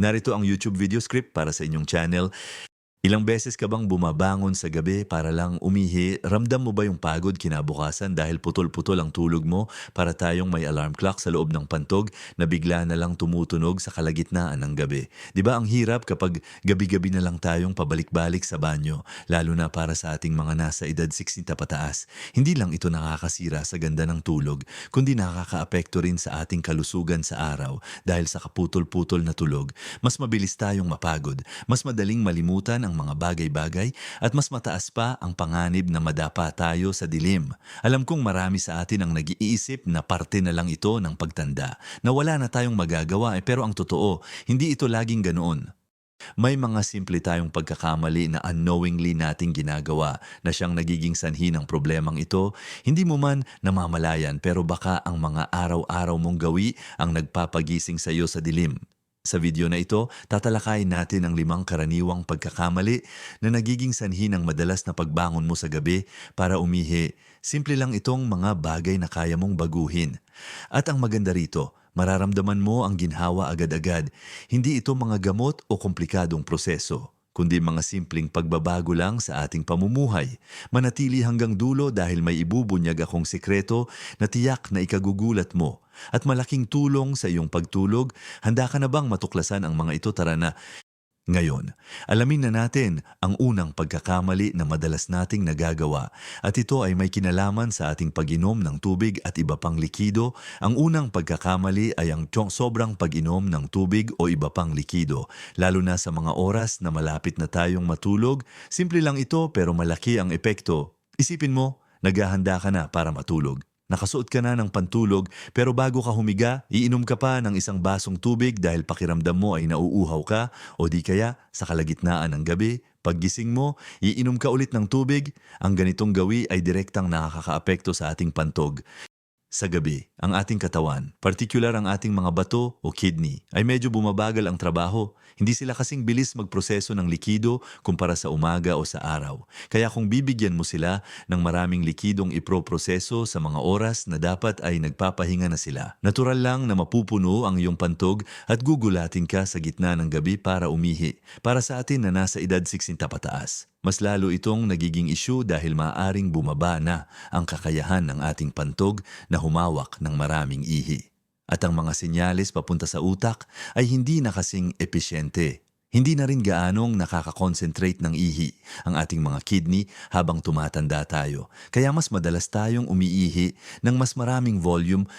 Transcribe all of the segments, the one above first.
Narito ang YouTube video script para sa inyong channel. Ilang beses ka bang bumabangon sa gabi para lang umihi? Ramdam mo ba yung pagod kinabukasan dahil putol-putol ang tulog mo para tayong may alarm clock sa loob ng pantog na bigla na lang tumutunog sa kalagitnaan ng gabi? Di ba ang hirap kapag gabi-gabi na lang tayong pabalik-balik sa banyo, lalo na para sa ating mga nasa edad 60 pataas? Hindi lang ito nakakasira sa ganda ng tulog, kundi nakakaapekto rin sa ating kalusugan sa araw dahil sa kaputol-putol na tulog. Mas mabilis tayong mapagod, mas madaling malimutan ang mga bagay-bagay at mas mataas pa ang panganib na madapa tayo sa dilim. Alam kong marami sa atin ang nag-iisip na parte na lang ito ng pagtanda, na wala na tayong magagawa eh, pero ang totoo, hindi ito laging ganoon. May mga simple tayong pagkakamali na unknowingly nating ginagawa na siyang nagiging sanhi ng problemang ito. Hindi mo man namamalayan pero baka ang mga araw-araw mong gawi ang nagpapagising sa iyo sa dilim. Sa video na ito, tatalakayin natin ang limang karaniwang pagkakamali na nagiging sanhi ng madalas na pagbangon mo sa gabi para umihi. Simple lang itong mga bagay na kaya mong baguhin. At ang maganda rito, mararamdaman mo ang ginhawa agad-agad. Hindi ito mga gamot o komplikadong proseso kundi mga simpleng pagbabago lang sa ating pamumuhay. Manatili hanggang dulo dahil may ibubunyag akong sekreto na tiyak na ikagugulat mo. At malaking tulong sa iyong pagtulog, handa ka na bang matuklasan ang mga ito tara na? Ngayon, alamin na natin ang unang pagkakamali na madalas nating nagagawa at ito ay may kinalaman sa ating pag-inom ng tubig at iba pang likido. Ang unang pagkakamali ay ang sobrang pag-inom ng tubig o iba pang likido, lalo na sa mga oras na malapit na tayong matulog. Simple lang ito pero malaki ang epekto. Isipin mo, naghahanda ka na para matulog. Nakasuot ka na ng pantulog pero bago ka humiga, iinom ka pa ng isang basong tubig dahil pakiramdam mo ay nauuhaw ka o di kaya sa kalagitnaan ng gabi, paggising mo, iinom ka ulit ng tubig. Ang ganitong gawi ay direktang nakakaapekto sa ating pantog. Sa gabi, ang ating katawan, partikular ang ating mga bato o kidney, ay medyo bumabagal ang trabaho. Hindi sila kasing bilis magproseso ng likido kumpara sa umaga o sa araw. Kaya kung bibigyan mo sila ng maraming likidong iproproseso sa mga oras na dapat ay nagpapahinga na sila, natural lang na mapupuno ang iyong pantog at gugulatin ka sa gitna ng gabi para umihi. Para sa atin na nasa edad 60 pataas. Mas lalo itong nagiging issue dahil maaring bumaba na ang kakayahan ng ating pantog na humawak ng maraming ihi. At ang mga senyales papunta sa utak ay hindi na kasing epesyente. Hindi na rin gaanong nakaka-concentrate ng ihi ang ating mga kidney habang tumatanda tayo. Kaya mas madalas tayong umiihi ng mas maraming volume.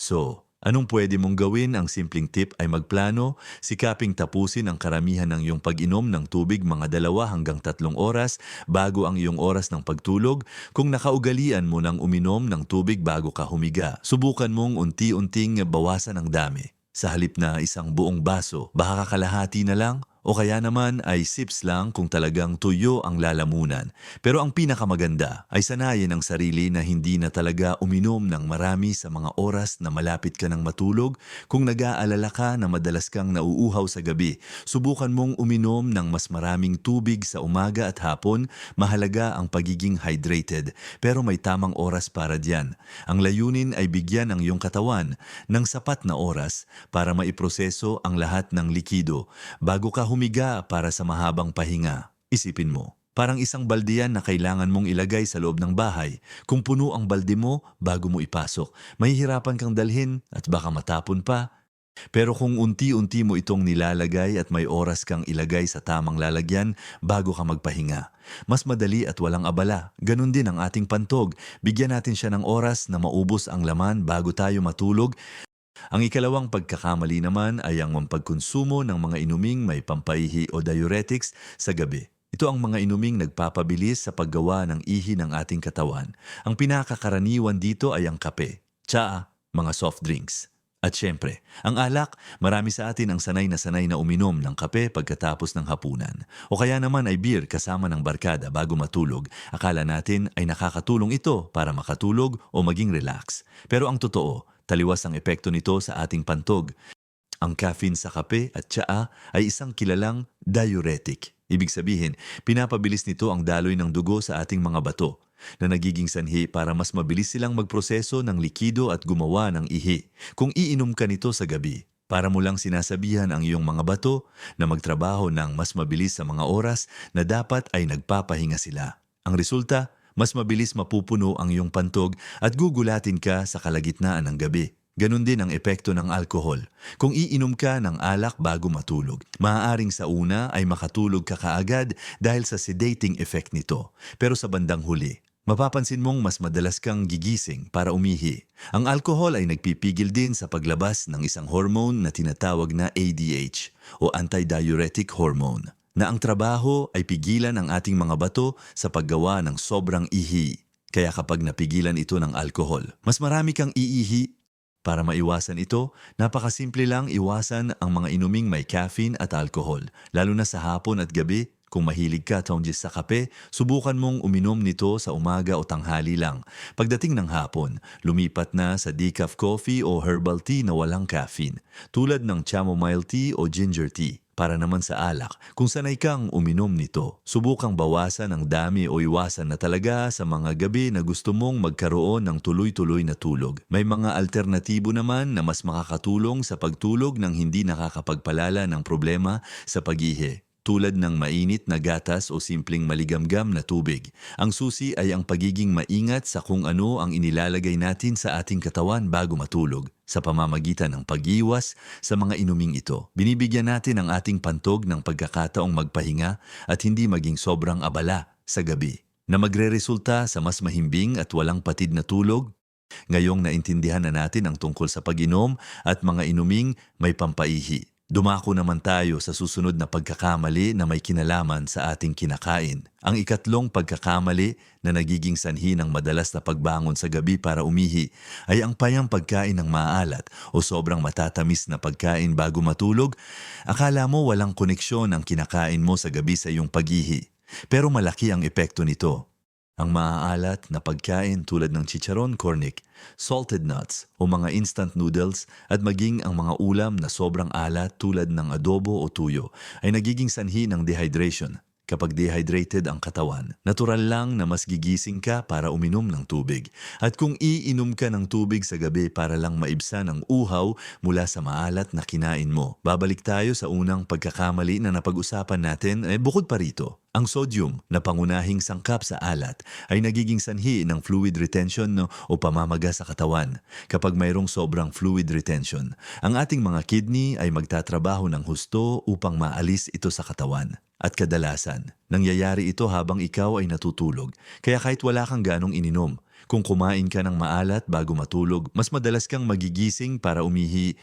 So, Anong pwede mong gawin? Ang simpleng tip ay magplano, sikaping tapusin ang karamihan ng iyong pag-inom ng tubig mga dalawa hanggang tatlong oras bago ang iyong oras ng pagtulog. Kung nakaugalian mo ng uminom ng tubig bago ka humiga, subukan mong unti-unting bawasan ang dami. Sa halip na isang buong baso, baka kakalahati na lang o kaya naman ay sips lang kung talagang tuyo ang lalamunan. Pero ang pinakamaganda ay sanayin ang sarili na hindi na talaga uminom ng marami sa mga oras na malapit ka ng matulog. Kung nag-aalala ka na madalas kang nauuhaw sa gabi, subukan mong uminom ng mas maraming tubig sa umaga at hapon. Mahalaga ang pagiging hydrated, pero may tamang oras para diyan. Ang layunin ay bigyan ang iyong katawan ng sapat na oras para maiproseso ang lahat ng likido bago ka humiga para sa mahabang pahinga. Isipin mo, parang isang baldiyan na kailangan mong ilagay sa loob ng bahay. Kung puno ang balde mo bago mo ipasok, mahihirapan kang dalhin at baka matapon pa. Pero kung unti-unti mo itong nilalagay at may oras kang ilagay sa tamang lalagyan bago ka magpahinga, mas madali at walang abala. Ganon din ang ating pantog. Bigyan natin siya ng oras na maubos ang laman bago tayo matulog ang ikalawang pagkakamali naman ay ang pagkonsumo ng mga inuming may pampaihi o diuretics sa gabi. Ito ang mga inuming nagpapabilis sa paggawa ng ihi ng ating katawan. Ang pinakakaraniwan dito ay ang kape, tsaa, mga soft drinks. At syempre, ang alak, marami sa atin ang sanay na sanay na uminom ng kape pagkatapos ng hapunan. O kaya naman ay beer kasama ng barkada bago matulog. Akala natin ay nakakatulong ito para makatulog o maging relax. Pero ang totoo, taliwas ang epekto nito sa ating pantog. Ang caffeine sa kape at tsaa ay isang kilalang diuretic. Ibig sabihin, pinapabilis nito ang daloy ng dugo sa ating mga bato na nagiging sanhi para mas mabilis silang magproseso ng likido at gumawa ng ihi. Kung iinom ka nito sa gabi, Para mo lang sinasabihan ang iyong mga bato na magtrabaho ng mas mabilis sa mga oras na dapat ay nagpapahinga sila. Ang resulta, mas mabilis mapupuno ang iyong pantog at gugulatin ka sa kalagitnaan ng gabi. Ganon din ang epekto ng alkohol. Kung iinom ka ng alak bago matulog, maaaring sa una ay makatulog ka kaagad dahil sa sedating effect nito. Pero sa bandang huli, mapapansin mong mas madalas kang gigising para umihi. Ang alkohol ay nagpipigil din sa paglabas ng isang hormone na tinatawag na ADH o antidiuretic hormone na ang trabaho ay pigilan ang ating mga bato sa paggawa ng sobrang ihi. Kaya kapag napigilan ito ng alkohol, mas marami kang iihi para maiwasan ito, napakasimple lang iwasan ang mga inuming may caffeine at alcohol, lalo na sa hapon at gabi. Kung mahilig ka taonjis sa kape, subukan mong uminom nito sa umaga o tanghali lang. Pagdating ng hapon, lumipat na sa decaf coffee o herbal tea na walang caffeine, tulad ng chamomile tea o ginger tea. Para naman sa alak, kung sanay kang uminom nito, subukang bawasan ang dami o iwasan na talaga sa mga gabi na gusto mong magkaroon ng tuloy-tuloy na tulog. May mga alternatibo naman na mas makakatulong sa pagtulog ng hindi nakakapagpalala ng problema sa pag-ihi tulad ng mainit na gatas o simpleng maligamgam na tubig. Ang susi ay ang pagiging maingat sa kung ano ang inilalagay natin sa ating katawan bago matulog sa pamamagitan ng pag-iwas sa mga inuming ito. Binibigyan natin ang ating pantog ng pagkakataong magpahinga at hindi maging sobrang abala sa gabi na magre-resulta sa mas mahimbing at walang patid na tulog Ngayong naintindihan na natin ang tungkol sa pag-inom at mga inuming may pampaihi. Dumako naman tayo sa susunod na pagkakamali na may kinalaman sa ating kinakain. Ang ikatlong pagkakamali na nagiging sanhi ng madalas na pagbangon sa gabi para umihi ay ang payang pagkain ng maalat o sobrang matatamis na pagkain bago matulog. Akala mo walang koneksyon ang kinakain mo sa gabi sa iyong paghihi. Pero malaki ang epekto nito. Ang maaalat na pagkain tulad ng chicharon cornic, salted nuts o mga instant noodles at maging ang mga ulam na sobrang alat tulad ng adobo o tuyo ay nagiging sanhi ng dehydration kapag dehydrated ang katawan. Natural lang na mas gigising ka para uminom ng tubig. At kung iinom ka ng tubig sa gabi para lang maibsan ang uhaw mula sa maalat na kinain mo. Babalik tayo sa unang pagkakamali na napag-usapan natin eh, bukod pa rito. Ang sodium na pangunahing sangkap sa alat ay nagiging sanhi ng fluid retention no, o pamamaga sa katawan. Kapag mayroong sobrang fluid retention, ang ating mga kidney ay magtatrabaho ng husto upang maalis ito sa katawan. At kadalasan, nangyayari ito habang ikaw ay natutulog. Kaya kahit wala kang ganong ininom, kung kumain ka ng maalat bago matulog, mas madalas kang magigising para umihi.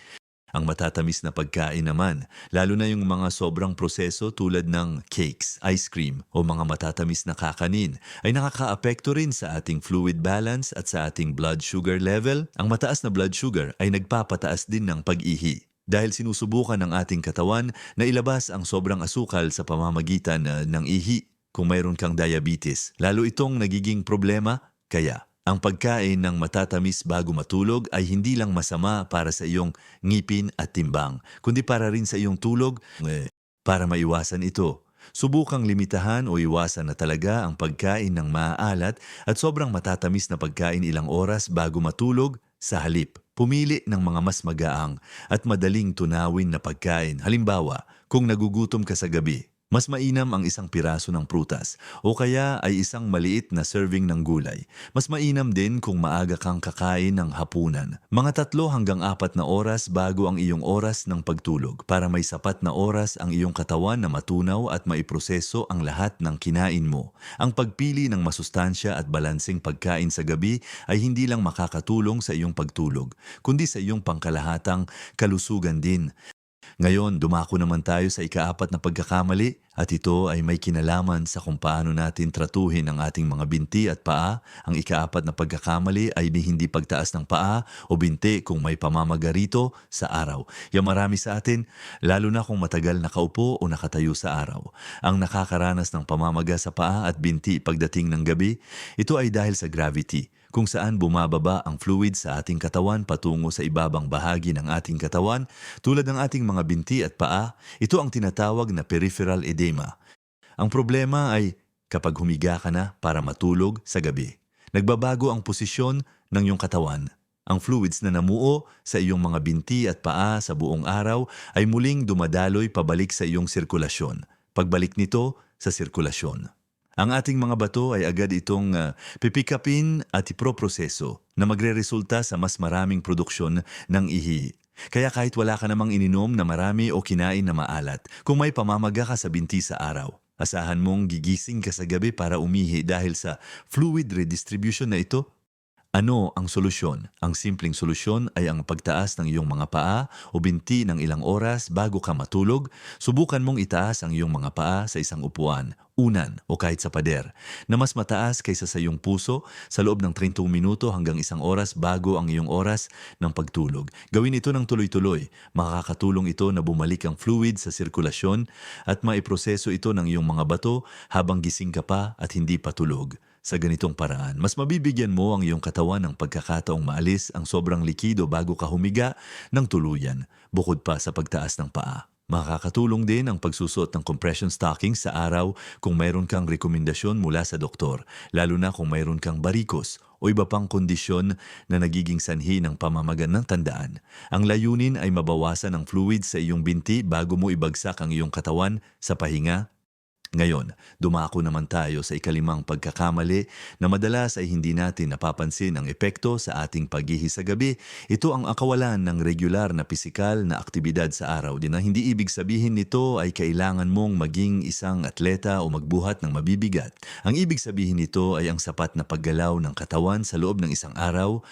Ang matatamis na pagkain naman, lalo na yung mga sobrang proseso tulad ng cakes, ice cream o mga matatamis na kakanin, ay nakakaapekto rin sa ating fluid balance at sa ating blood sugar level. Ang mataas na blood sugar ay nagpapataas din ng pag-ihi dahil sinusubukan ng ating katawan na ilabas ang sobrang asukal sa pamamagitan uh, ng ihi kung mayroon kang diabetes. Lalo itong nagiging problema, kaya ang pagkain ng matatamis bago matulog ay hindi lang masama para sa iyong ngipin at timbang, kundi para rin sa iyong tulog eh, para maiwasan ito. Subukang limitahan o iwasan na talaga ang pagkain ng maaalat at sobrang matatamis na pagkain ilang oras bago matulog sa halip. Pumili ng mga mas magaang at madaling tunawin na pagkain. Halimbawa, kung nagugutom ka sa gabi, mas mainam ang isang piraso ng prutas o kaya ay isang maliit na serving ng gulay. Mas mainam din kung maaga kang kakain ng hapunan. Mga tatlo hanggang apat na oras bago ang iyong oras ng pagtulog para may sapat na oras ang iyong katawan na matunaw at maiproseso ang lahat ng kinain mo. Ang pagpili ng masustansya at balanseng pagkain sa gabi ay hindi lang makakatulong sa iyong pagtulog, kundi sa iyong pangkalahatang kalusugan din. Ngayon, dumako naman tayo sa ikaapat na pagkakamali at ito ay may kinalaman sa kung paano natin tratuhin ang ating mga binti at paa. Ang ikaapat na pagkakamali ay may hindi pagtaas ng paa o binti kung may pamamaga rito sa araw. Yung marami sa atin, lalo na kung matagal nakaupo o nakatayo sa araw. Ang nakakaranas ng pamamaga sa paa at binti pagdating ng gabi, ito ay dahil sa gravity kung saan bumababa ang fluid sa ating katawan patungo sa ibabang bahagi ng ating katawan tulad ng ating mga binti at paa, ito ang tinatawag na peripheral edema. Ang problema ay kapag humiga ka na para matulog sa gabi. Nagbabago ang posisyon ng iyong katawan. Ang fluids na namuo sa iyong mga binti at paa sa buong araw ay muling dumadaloy pabalik sa iyong sirkulasyon. Pagbalik nito sa sirkulasyon. Ang ating mga bato ay agad itong uh, pipikapin at iproproseso na magre-resulta sa mas maraming produksyon ng ihi. Kaya kahit wala ka namang ininom na marami o kinain na maalat, kung may pamamaga ka sa binti sa araw, asahan mong gigising ka sa gabi para umihi dahil sa fluid redistribution na ito ano ang solusyon? Ang simpleng solusyon ay ang pagtaas ng iyong mga paa o binti ng ilang oras bago ka matulog. Subukan mong itaas ang iyong mga paa sa isang upuan, unan o kahit sa pader na mas mataas kaysa sa iyong puso sa loob ng 30 minuto hanggang isang oras bago ang iyong oras ng pagtulog. Gawin ito ng tuloy-tuloy. Makakatulong ito na bumalik ang fluid sa sirkulasyon at maiproseso ito ng iyong mga bato habang gising ka pa at hindi patulog. Sa ganitong paraan, mas mabibigyan mo ang iyong katawan ng pagkakataong maalis ang sobrang likido bago ka humiga ng tuluyan, bukod pa sa pagtaas ng paa. Makakatulong din ang pagsusot ng compression stockings sa araw kung mayroon kang rekomendasyon mula sa doktor, lalo na kung mayroon kang barikos o iba pang kondisyon na nagiging sanhi ng pamamagan ng tandaan. Ang layunin ay mabawasan ang fluid sa iyong binti bago mo ibagsak ang iyong katawan sa pahinga ngayon, dumako naman tayo sa ikalimang pagkakamali na madalas ay hindi natin napapansin ang epekto sa ating paghihi sa gabi. Ito ang akawalan ng regular na pisikal na aktibidad sa araw din na hindi ibig sabihin nito ay kailangan mong maging isang atleta o magbuhat ng mabibigat. Ang ibig sabihin nito ay ang sapat na paggalaw ng katawan sa loob ng isang araw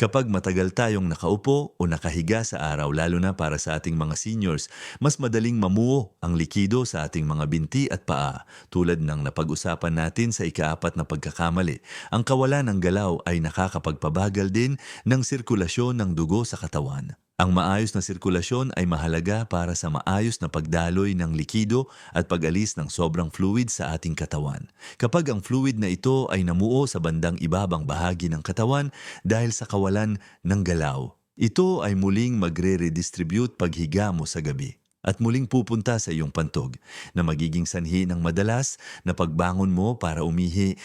Kapag matagal tayong nakaupo o nakahiga sa araw, lalo na para sa ating mga seniors, mas madaling mamuo ang likido sa ating mga binti at paa. Tulad ng napag-usapan natin sa ikaapat na pagkakamali, ang kawalan ng galaw ay nakakapagpabagal din ng sirkulasyon ng dugo sa katawan. Ang maayos na sirkulasyon ay mahalaga para sa maayos na pagdaloy ng likido at pag-alis ng sobrang fluid sa ating katawan. Kapag ang fluid na ito ay namuo sa bandang ibabang bahagi ng katawan dahil sa kawalan ng galaw, ito ay muling magre-redistribute paghiga mo sa gabi at muling pupunta sa iyong pantog na magiging sanhi ng madalas na pagbangon mo para umihi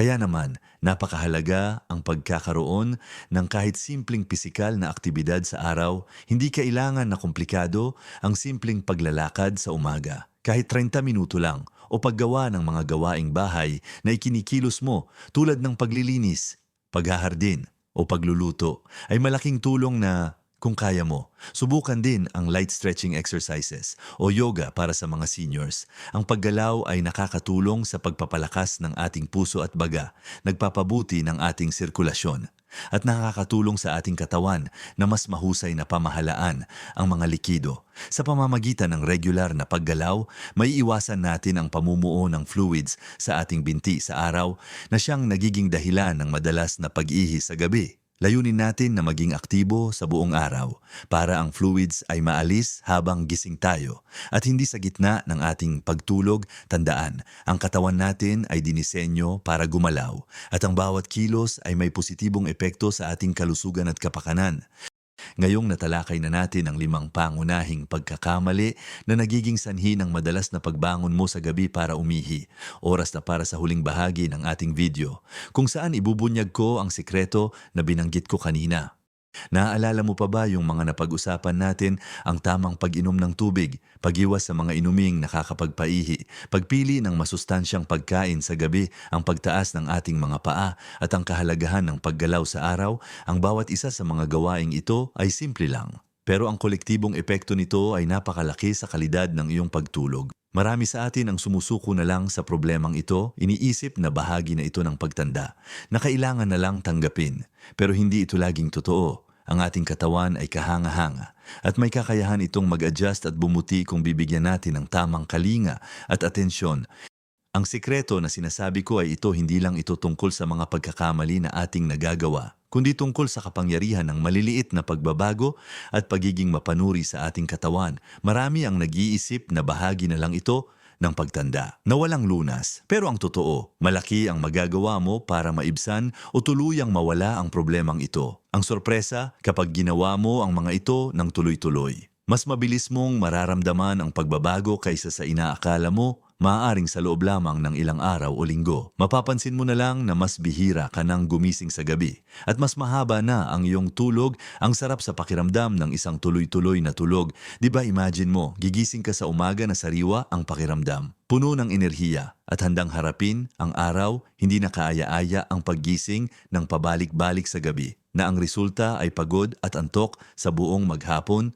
kaya naman, napakahalaga ang pagkakaroon ng kahit simpleng pisikal na aktibidad sa araw, hindi kailangan na komplikado ang simpleng paglalakad sa umaga. Kahit 30 minuto lang o paggawa ng mga gawaing bahay na ikinikilos mo tulad ng paglilinis, paghahardin o pagluluto ay malaking tulong na kung kaya mo, subukan din ang light stretching exercises o yoga para sa mga seniors. Ang paggalaw ay nakakatulong sa pagpapalakas ng ating puso at baga, nagpapabuti ng ating sirkulasyon, at nakakatulong sa ating katawan na mas mahusay na pamahalaan ang mga likido. Sa pamamagitan ng regular na paggalaw, may iwasan natin ang pamumuo ng fluids sa ating binti sa araw na siyang nagiging dahilan ng madalas na pag-ihi sa gabi. Layunin natin na maging aktibo sa buong araw para ang fluids ay maalis habang gising tayo at hindi sa gitna ng ating pagtulog. Tandaan, ang katawan natin ay dinisenyo para gumalaw at ang bawat kilos ay may positibong epekto sa ating kalusugan at kapakanan. Ngayong natalakay na natin ang limang pangunahing pagkakamali na nagiging sanhi ng madalas na pagbangon mo sa gabi para umihi. Oras na para sa huling bahagi ng ating video, kung saan ibubunyag ko ang sikreto na binanggit ko kanina. Naaalala mo pa ba yung mga napag-usapan natin ang tamang pag-inom ng tubig, pag-iwas sa mga inuming nakakapagpaihi, pagpili ng masustansyang pagkain sa gabi, ang pagtaas ng ating mga paa at ang kahalagahan ng paggalaw sa araw, ang bawat isa sa mga gawaing ito ay simple lang. Pero ang kolektibong epekto nito ay napakalaki sa kalidad ng iyong pagtulog. Marami sa atin ang sumusuko na lang sa problemang ito, iniisip na bahagi na ito ng pagtanda, na kailangan na lang tanggapin. Pero hindi ito laging totoo. Ang ating katawan ay kahanga-hanga at may kakayahan itong mag-adjust at bumuti kung bibigyan natin ng tamang kalinga at atensyon. Ang sikreto na sinasabi ko ay ito hindi lang ito tungkol sa mga pagkakamali na ating nagagawa, kundi tungkol sa kapangyarihan ng maliliit na pagbabago at pagiging mapanuri sa ating katawan. Marami ang nag-iisip na bahagi na lang ito ng pagtanda na walang lunas. Pero ang totoo, malaki ang magagawa mo para maibsan o tuluyang mawala ang problemang ito. Ang sorpresa kapag ginawa mo ang mga ito ng tuloy-tuloy. Mas mabilis mong mararamdaman ang pagbabago kaysa sa inaakala mo maaaring sa loob lamang ng ilang araw o linggo. Mapapansin mo na lang na mas bihira ka nang gumising sa gabi at mas mahaba na ang iyong tulog, ang sarap sa pakiramdam ng isang tuloy-tuloy na tulog. 'Di ba imagine mo, gigising ka sa umaga na sariwa ang pakiramdam, puno ng enerhiya at handang harapin ang araw, hindi na kaaya-aya ang paggising ng pabalik-balik sa gabi na ang resulta ay pagod at antok sa buong maghapon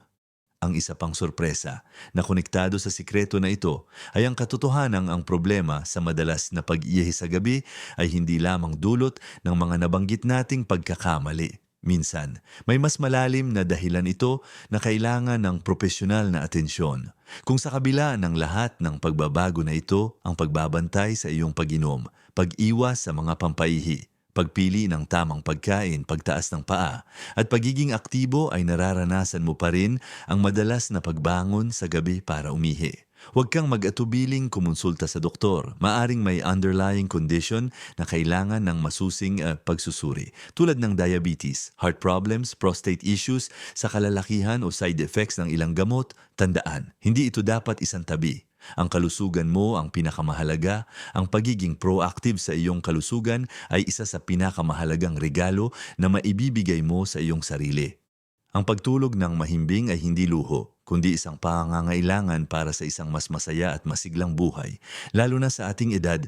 ang isa pang sorpresa na konektado sa sikreto na ito ay ang katotohanang ang problema sa madalas na pag-iyahi sa gabi ay hindi lamang dulot ng mga nabanggit nating pagkakamali. Minsan, may mas malalim na dahilan ito na kailangan ng profesional na atensyon. Kung sa kabila ng lahat ng pagbabago na ito, ang pagbabantay sa iyong pag-inom, pag-iwas sa mga pampaihi, pagpili ng tamang pagkain, pagtaas ng paa, at pagiging aktibo ay nararanasan mo pa rin ang madalas na pagbangon sa gabi para umihi. Huwag kang mag-atubiling kumonsulta sa doktor. Maaring may underlying condition na kailangan ng masusing uh, pagsusuri. Tulad ng diabetes, heart problems, prostate issues, sa kalalakihan o side effects ng ilang gamot, tandaan, hindi ito dapat isang tabi. Ang kalusugan mo ang pinakamahalaga, ang pagiging proactive sa iyong kalusugan ay isa sa pinakamahalagang regalo na maibibigay mo sa iyong sarili. Ang pagtulog ng mahimbing ay hindi luho, kundi isang pangangailangan para sa isang mas masaya at masiglang buhay, lalo na sa ating edad.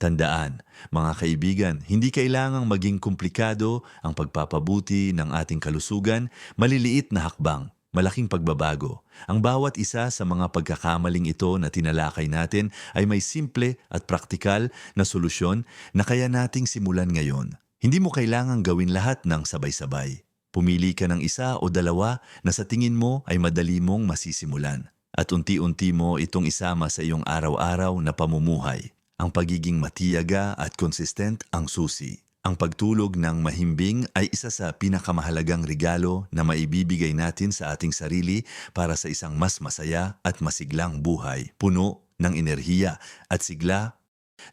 Tandaan, mga kaibigan, hindi kailangang maging komplikado ang pagpapabuti ng ating kalusugan, maliliit na hakbang, malaking pagbabago. Ang bawat isa sa mga pagkakamaling ito na tinalakay natin ay may simple at praktikal na solusyon na kaya nating simulan ngayon. Hindi mo kailangang gawin lahat ng sabay-sabay. Pumili ka ng isa o dalawa na sa tingin mo ay madali mong masisimulan. At unti-unti mo itong isama sa iyong araw-araw na pamumuhay. Ang pagiging matiyaga at consistent ang susi. Ang pagtulog ng mahimbing ay isa sa pinakamahalagang regalo na maibibigay natin sa ating sarili para sa isang mas masaya at masiglang buhay, puno ng enerhiya at sigla.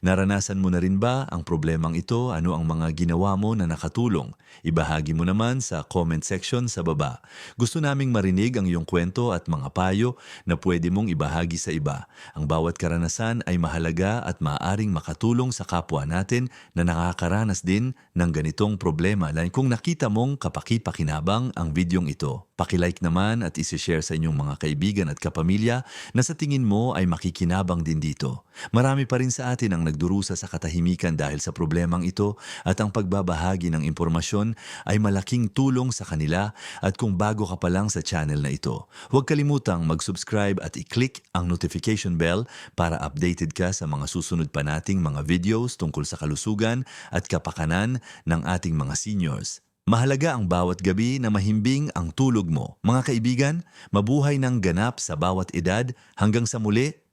Naranasan mo na rin ba ang problemang ito? Ano ang mga ginawa mo na nakatulong? Ibahagi mo naman sa comment section sa baba. Gusto naming marinig ang iyong kwento at mga payo na pwede mong ibahagi sa iba. Ang bawat karanasan ay mahalaga at maaaring makatulong sa kapwa natin na nakakaranas din ng ganitong problema. Dahil kung nakita mong kapaki-pakinabang ang videong ito, pakilike naman at isishare sa inyong mga kaibigan at kapamilya na sa tingin mo ay makikinabang din dito. Marami pa rin sa atin ang nagdurusa sa katahimikan dahil sa problemang ito at ang pagbabahagi ng impormasyon ay malaking tulong sa kanila at kung bago ka pa lang sa channel na ito, huwag kalimutang mag-subscribe at i-click ang notification bell para updated ka sa mga susunod pa nating mga videos tungkol sa kalusugan at kapakanan ng ating mga seniors. Mahalaga ang bawat gabi na mahimbing ang tulog mo. Mga kaibigan, mabuhay ng ganap sa bawat edad hanggang sa muli